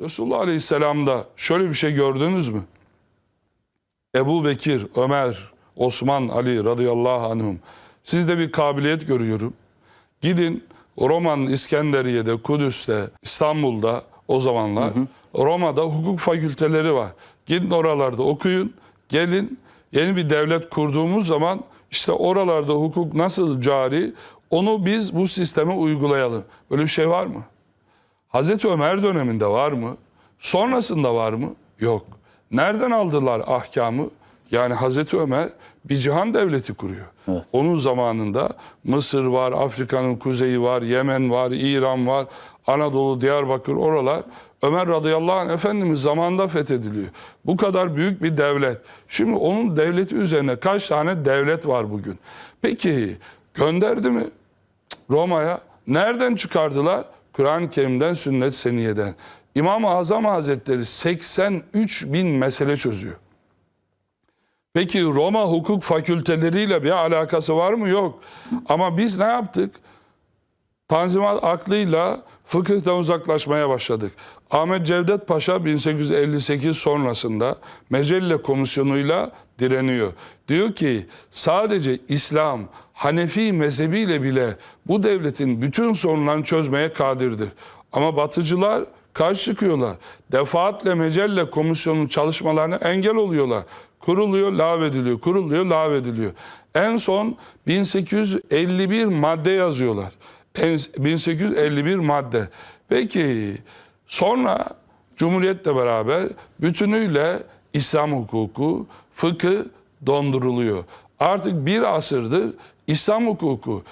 Resulullah Aleyhisselam'da şöyle bir şey gördünüz mü? Ebu Bekir, Ömer, Osman, Ali radıyallahu anhum. Sizde bir kabiliyet görüyorum. Gidin Roma'nın İskenderiye'de, Kudüs'te, İstanbul'da o zamanlar Roma'da hukuk fakülteleri var. Gidin oralarda okuyun. Gelin yeni bir devlet kurduğumuz zaman işte oralarda hukuk nasıl cari onu biz bu sisteme uygulayalım. Böyle bir şey var mı? Hazreti Ömer döneminde var mı? Sonrasında var mı? Yok. Nereden aldılar ahkamı? Yani Hazreti Ömer bir cihan devleti kuruyor. Onun zamanında Mısır var, Afrika'nın kuzeyi var, Yemen var, İran var, Anadolu, Diyarbakır oralar. Ömer radıyallahu anh Efendimiz zamanında fethediliyor. Bu kadar büyük bir devlet. Şimdi onun devleti üzerine kaç tane devlet var bugün? Peki gönderdi mi? Roma'ya nereden çıkardılar? Kur'an-ı Kerim'den, sünnet seniyeden. İmam-ı Azam Hazretleri 83 bin mesele çözüyor. Peki Roma hukuk fakülteleriyle bir alakası var mı? Yok. Ama biz ne yaptık? Tanzimat aklıyla fıkıhtan uzaklaşmaya başladık. Ahmet Cevdet Paşa 1858 sonrasında Mecelle Komisyonu'yla direniyor. Diyor ki sadece İslam Hanefi mezhebiyle bile bu devletin bütün sorunlarını çözmeye kadirdir. Ama batıcılar karşı çıkıyorlar. Defaatle Mecelle Komisyonu'nun çalışmalarına engel oluyorlar. Kuruluyor, lağvediliyor, kuruluyor, lağvediliyor. En son 1851 madde yazıyorlar. En- 1851 madde. Peki sonra Cumhuriyet'le beraber bütünüyle İslam hukuku, fıkı donduruluyor. Artık bir asırdır İslam hukuku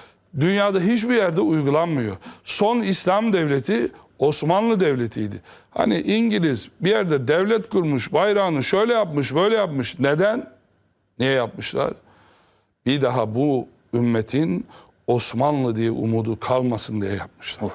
dünyada hiçbir yerde uygulanmıyor. Son İslam devleti Osmanlı Devleti'ydi. Hani İngiliz bir yerde devlet kurmuş, bayrağını şöyle yapmış, böyle yapmış. Neden? Niye yapmışlar? Bir daha bu ümmetin Osmanlı diye umudu kalmasın diye yapmışlar.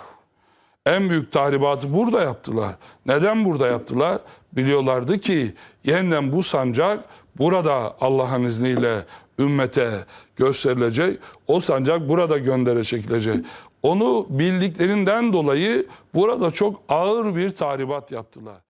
En büyük tahribatı burada yaptılar. Neden burada yaptılar? Biliyorlardı ki yeniden bu sancak burada Allah'ın izniyle ümmete gösterilecek. O sancak burada göndere çekilecek. Onu bildiklerinden dolayı burada çok ağır bir tahribat yaptılar.